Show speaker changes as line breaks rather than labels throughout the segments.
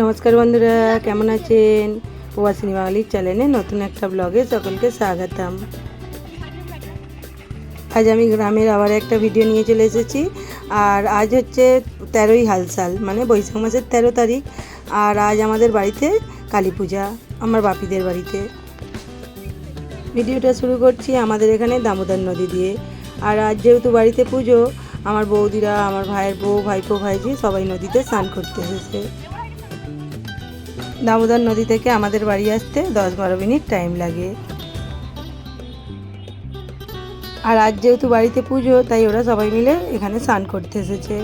নমস্কার বন্ধুরা, কেমন আছেন? প্রবাসিনী বাঙালির চ্যানেলে নতুন একটা ব্লগে সকলকে স্বাগতম। আজ আমি গ্রামের আবার একটা ভিডিও নিয়ে চলে এসেছি। আর আজ হচ্ছে তেরোই হালসাল মানে বৈশাখ মাসের তেরো তারিখ। আর আজ আমাদের বাড়িতে কালী পূজা, আমার বাপিদের বাড়িতে। ভিডিওটা শুরু করছি আমাদের এখানে দামোদর নদী দিয়ে। আর আজ যেহেতু বাড়িতে পুজো, আমার বৌদিরা, আমার ভাইয়ের বউ, ভাইপো ভাইজি সবাই নদীতে স্নান করতে এসেছে। দামোদর নদী থেকে আমাদের বাড়ি আসতে দশ বারো মিনিট টাইম লাগে। আর আজ যেহেতু বাড়িতে পুজো, তাই ওরা সবাই মিলে এখানে স্নান করতে এসেছে।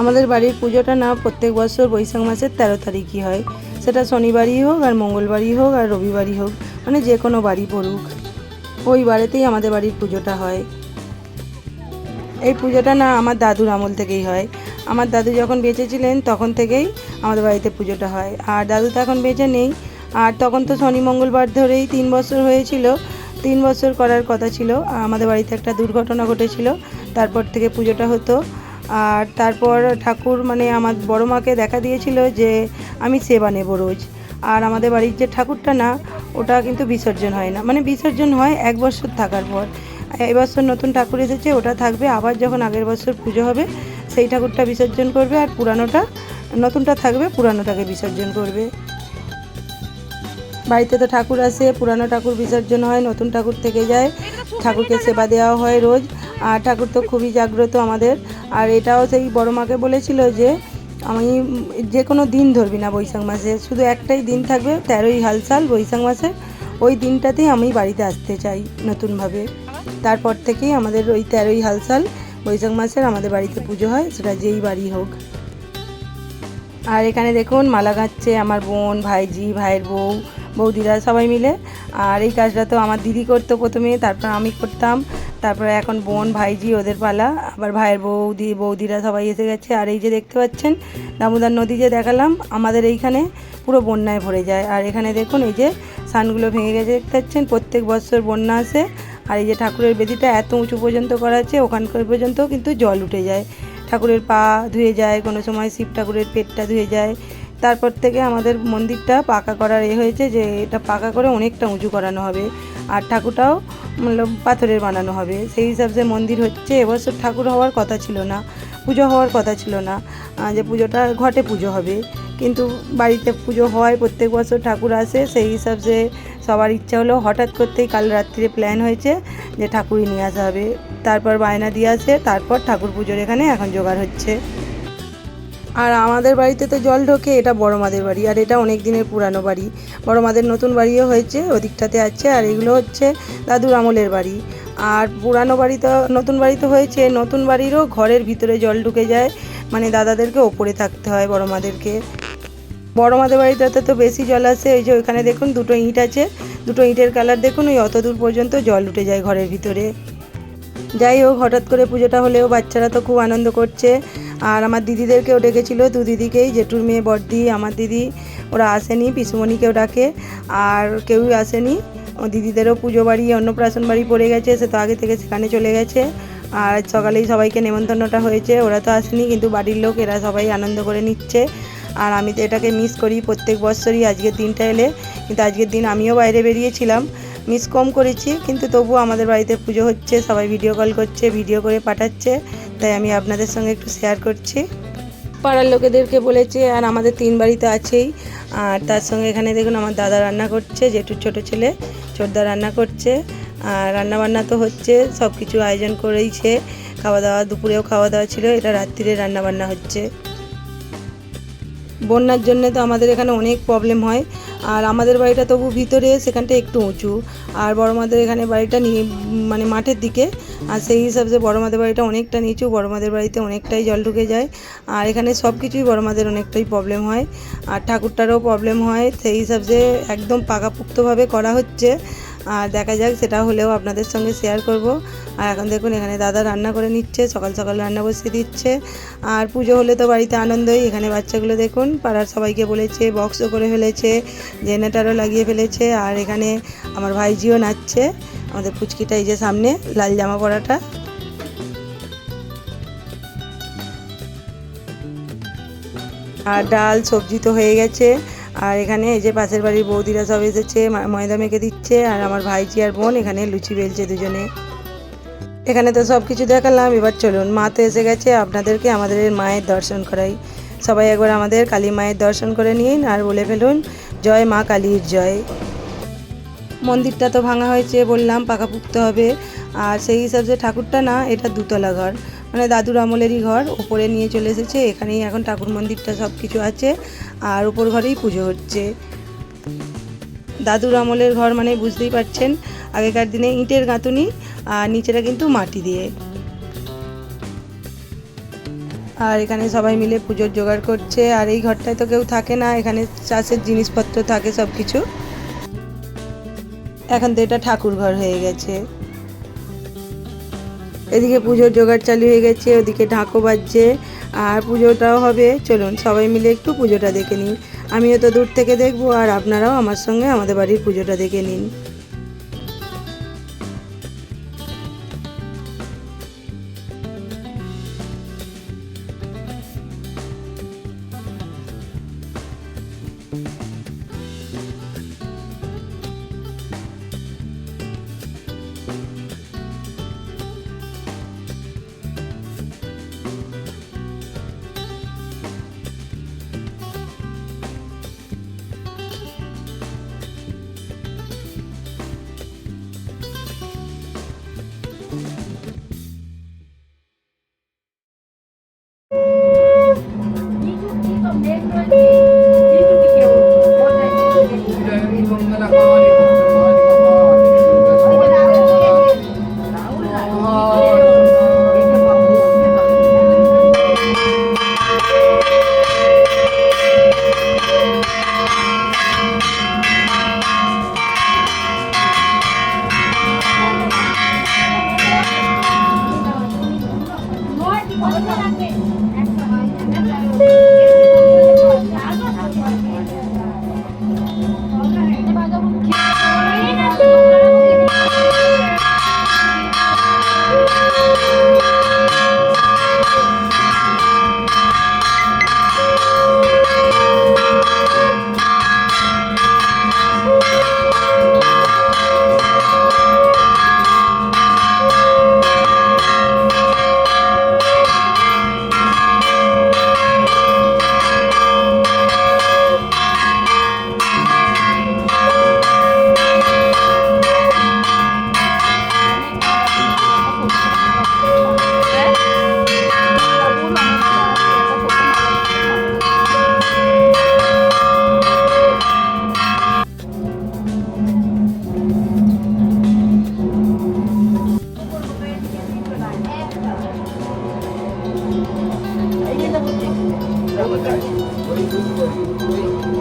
আমাদের বাড়ির পুজোটা না প্রত্যেক বছর বৈশাখ মাসের তেরো তারিখই হয়। সেটা শনিবারই হোক আর মঙ্গলবারই হোক আর রবিবারই হোক মানে যে কোনো বাড়ি পড়ুক। ওই বাড়িতেই আমাদের বাড়ির পুজোটা হয়। এই পুজোটা না আমার দাদুর আমল থেকেই হয়। আমার দাদু যখন বেঁচে ছিলেন, তখন থেকেই আমাদের বাড়িতে পুজোটা হয়। আর দাদু তো এখন বেঁচে নেই। আর তখন তো শনি, মঙ্গলবার ধরেই তিন বছর হয়েছিল। তিন বছর করার কথা ছিল। আমাদের বাড়িতে একটা দুর্ঘটনা ঘটেছিল। তারপর থেকে পুজোটা হতো। আর তারপর ঠাকুর মানে আমার বড় মাকে দেখা দিয়েছিল যে, আমি সেবা নেব রোজ। আর আমাদের বাড়ির যে ঠাকুরটা না, ওটা কিন্তু বিসর্জন হয় না। মানে বিসর্জন হয় এক বছর থাকার পর। এবছর নতুন ঠাকুর এসেছে, ওটা থাকবে। আবার যখন আগের বছর পুজো হবে, সেই ঠাকুরটা বিসর্জন করবে আর পুরানোটা নতুনটা থাকবে, পুরানোটাকে বিসর্জন করবে। বাড়িতে তো ঠাকুর আসে পুরানো ঠাকুর বিসর্জন হয়, নতুন ঠাকুর থেকে যায়। ঠাকুরকে সেবা দেওয়া হয় রোজ। আর ঠাকুর তো খুবই জাগ্রত আমাদের। আর এটাও সেই বড় মাকে বলেছিল যে, আমি যে কোনো দিন ধরবি না বৈশাখ মাসে। শুধু একটাই দিন থাকবে, তেরোই হালসাল বৈশাখ মাসে। ওই দিনটাতেই আমি বাড়িতে আসতে চাই নতুনভাবে। তারপর থেকেই আমাদের ওই তেরোই হালসাল বৈশাখ মাসের আমাদের বাড়িতে পুজো হয়, সেটা যেই বাড়ি হোক। আর এখানে দেখুন মালা গাচ্ছে আমার বোন, ভাইজি, ভাইয়ের বউ, বৌদিরা সবাই মিলে। আর এই কাজটা তো আমার দিদি করতো প্রথমে, তারপর আমি করতাম। তারপরে এখন বোন, ভাইজি, ওদের পালা। আবার ভাইয়ের বৌদি বৌদিরা সবাই এসে গেছে। আর এই যে দেখতে পাচ্ছেন, দামোদর নদী যে দেখালাম, আমাদের এইখানে পুরো বন্যায় ভরে যায়। আর এখানে দেখুন, এই যে সানগুলো ভেঙে গেছে, দেখতে পাচ্ছেন? প্রত্যেক বছর বন্যা আসে। আর এই যে ঠাকুরের বেদিটা এত উঁচু পর্যন্ত করা আছে, ওখানকার পর্যন্ত কিন্তু জল উঠে যায়। ঠাকুরের পা ধুয়ে যায়, কোনো সময় শিব ঠাকুরের পেটটা ধুয়ে যায়। তারপর থেকে আমাদের মন্দিরটা পাকা করার এ হয়েছে যে, এটা পাকা করে অনেকটা উঁচু করানো হবে। আর ঠাকুরটাও পাথরের বানানো হবে। সেই হিসাবে মন্দির হচ্ছে এবছর ঠাকুর হওয়ার কথা ছিল না, পুজো হওয়ার কথা ছিল না যে পুজোটা ঘটে পুজো হবে। কিন্তু বাড়িতে পুজো হয়, প্রত্যেক বছর ঠাকুর আসে, সেই হিসাবে সবার ইচ্ছা হলো হঠাৎ করতেই কাল রাত্রিরে প্ল্যান হয়েছে যে ঠাকুরই নিয়ে আসা হবে। তারপর বায়না দিয়ে আসে, তারপর ঠাকুর পুজোর এখানে এখন জোগাড় হচ্ছে। আর আমাদের বাড়িতে তো জল ঢোকে, এটা বড় মাদের বাড়ি, আর এটা অনেক দিনের পুরানো বাড়ি। বড় মাদের নতুন বাড়িও হয়েছে, ওদিকটাতে আছে, আর এগুলো হচ্ছে দাদুর আমলের বাড়ি। আর পুরানো বাড়ি তো, নতুন বাড়ি তো হয়েছে, নতুন বাড়িরও ঘরের ভিতরে জল ঢুকে যায় মানে দাদাদেরকে ওপরে থাকতে হয় বড় মাদেরকে। বড় মাদের বাড়িটাতে তো বেশি জল আসে ওই যে ওইখানে দেখুন দুটো ইঁট আছে, দুটো ইঁটের কালার দেখুন, ওই অত দূর পর্যন্ত জল উঠে যায় ঘরের ভিতরে। যাই হোক, হঠাৎ করে পুজোটা হলেও বাচ্চারা তো খুব আনন্দ করছে। আর আমার দিদিদেরকেও ডেকেছিল, দু দিদিকেই, জেঠুর মেয়ে বড়দি আমার দিদি, ওরা আসেনি, পিসুমণিকেও ডাকে, আর কেউই আসেনি। ও দিদিদেরও পুজো বাড়ি, অন্নপ্রাশন বাড়ি পড়ে গেছে, সে তো আগে থেকে সেখানে চলে গেছে। আর সকালেই সবাইকে নেমন্তন্নটা হয়েছে, ওরা তো আসেনি, কিন্তু বাড়ির লোক, এরা সবাই আনন্দ করে নিচ্ছে। আর আমি তো এটাকে মিস করি প্রত্যেক বছরই। আজকের দিনটা এলে কিন্তু আজকের দিন আমিও বাইরে বেরিয়েছিলাম। মিস কম করেছি, কিন্তু তবুও আমাদের বাড়িতে পুজো হচ্ছে, সবাই ভিডিও কল করছে ভিডিও করে পাঠাচ্ছে। তাই আমি আপনাদের সঙ্গে একটু শেয়ার করছি। পাড়ার লোকেদেরকে বলেছে, আর আমাদের তিন বাড়িতে আছেই। আর তার সঙ্গে এখানে দেখুন আমার দাদা রান্না করছে, জেঠুর ছোট ছেলে ছোটদা রান্না করছে। আর রান্নাবান্না তো হচ্ছে সব কিছু আয়োজন করেইছে। খাওয়া দাওয়া, দুপুরেও খাওয়া দাওয়া ছিল, এটা রাত্রিরে রান্নাবান্না হচ্ছে। বন্যার জন্য তো আমাদের এখানে অনেক প্রবলেম হয়। আর আমাদের বাড়িটা তবু ভিতরে, সেখানটা একটু উঁচু। আর বড় মাদের এখানে বাড়িটা নিয়ে মানে মাঠের দিকে। আর সেই হিসাবে বড় মাদের বাড়িটা অনেকটা নিচু, বড় মাদের বাড়িতে অনেকটাই জল ঢুকে যায়। আর এখানে সব কিছুই বড় মাদের অনেকটাই প্রবলেম হয়। আর ঠাকুরটারও প্রবলেম হয়। সেই হিসাবে একদম পাকাপুক্তভাবে করা হচ্ছে। আর দেখা যাক, সেটা হলেও আপনাদের সঙ্গে শেয়ার করব। আর এখন দেখুন, এখানে দাদা রান্না করে নিচ্ছে, সকাল সকাল রান্না বসিয়ে দিচ্ছে। আর পুজো হলে তো বাড়িতে আনন্দই, এখানে বাচ্চাগুলো দেখুন, পাড়ার সবাইকে বলেছে বক্সও করে ফেলেছে জেনারেটারও লাগিয়ে ফেলেছে। আর এখানে আমার ভাইজিও নাচছে, আমাদের পুচকিটা এই যে সামনে, লাল জামা পরাটা। আর ডাল সবজি তো হয়ে গেছে। আর এখানে এই যে পাশের বাড়ির বৌদিরা সব এসেছে ময়দা মেখে দিচ্ছে, আর আমার ভাইজি আর বোন এখানে লুচি বেলছে দুজনে। এখানে তো সব কিছু দেখালাম, এবার চলুন। মা তো এসে গেছে, আপনাদেরকে আমাদের মায়ের দর্শন করাই। সবাই একবার আমাদের কালী মায়ের দর্শন করে নিন আর বলে ফেলুন, জয় মা কালীর জয়। মন্দিরটা তো ভাঙা হয়েছে বললাম পাকাপুক্ত হবে। আর সেই হিসাবে ঠাকুরটা না, এটা দুতলা ঘর। মানে দাদুর আমলেরই ঘর, ওপরে নিয়ে চলে এসেছে, এখানেই এখন ঠাকুর মন্দিরটা সব কিছু আছে, আর উপর ঘরেই পুজো হচ্ছে। দাদুর আমলের ঘর মানে বুঝতেই পারছেন, আগেকার দিনে ইটের গাঁথুনি, আর নিচেটা কিন্তু মাটি দিয়ে। আর এখানে সবাই মিলে পুজোর জোগাড় করছে, আর এই ঘরটায় তো কেউ থাকে না, এখানে চাষের জিনিসপত্র থাকে সব কিছু এখন তো এটা ঠাকুর ঘর হয়ে গেছে। এদিকে পুজোর জোগাড় চালু হয়ে গেছে, ওদিকে ঢাকো বাজছে, আর পুজোটাও হবে। চলুন সবাই মিলে একটু পুজোটা দেখে নিন আমিও তো দূর থেকে দেখব, আর আপনারাও আমার সঙ্গে আমাদের বাড়ির পুজোটা দেখে নিন। Thank you.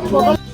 ছোট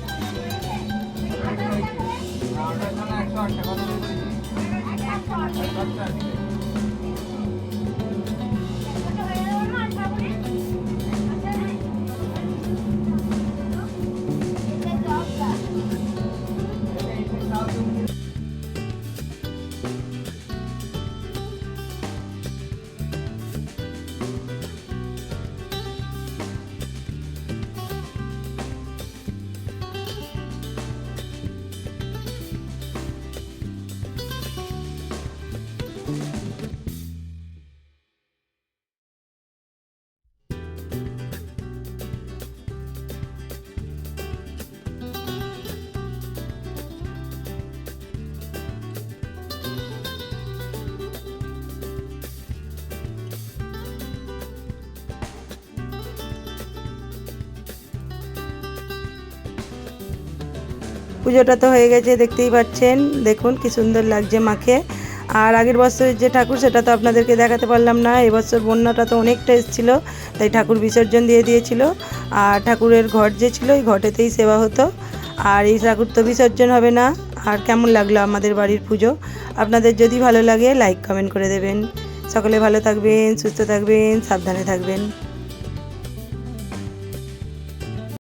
পুজোটা তো হয়ে গেছে, দেখতেই পাচ্ছেন। দেখুন কি সুন্দর লাগছে মাকে। আর আগের বছরের যে ঠাকুর, সেটা তো আপনাদেরকে দেখাতে পারলাম না। এবছর বন্যাটা তো অনেকটা এসেছিল, তাই ঠাকুর বিসর্জন দিয়ে দিয়েছিল। আর ঠাকুরের ঘর যে ছিল ওই ঘটেতেই সেবা হতো। আর এই ঠাকুর তো বিসর্জন হবে না। আর কেমন লাগল আমাদের বাড়ির পুজো? আপনাদের যদি ভালো লাগে লাইক কমেন্ট করে দেবেন। সকলে ভালো থাকবেন, সুস্থ থাকবেন, সাবধানে থাকবেন।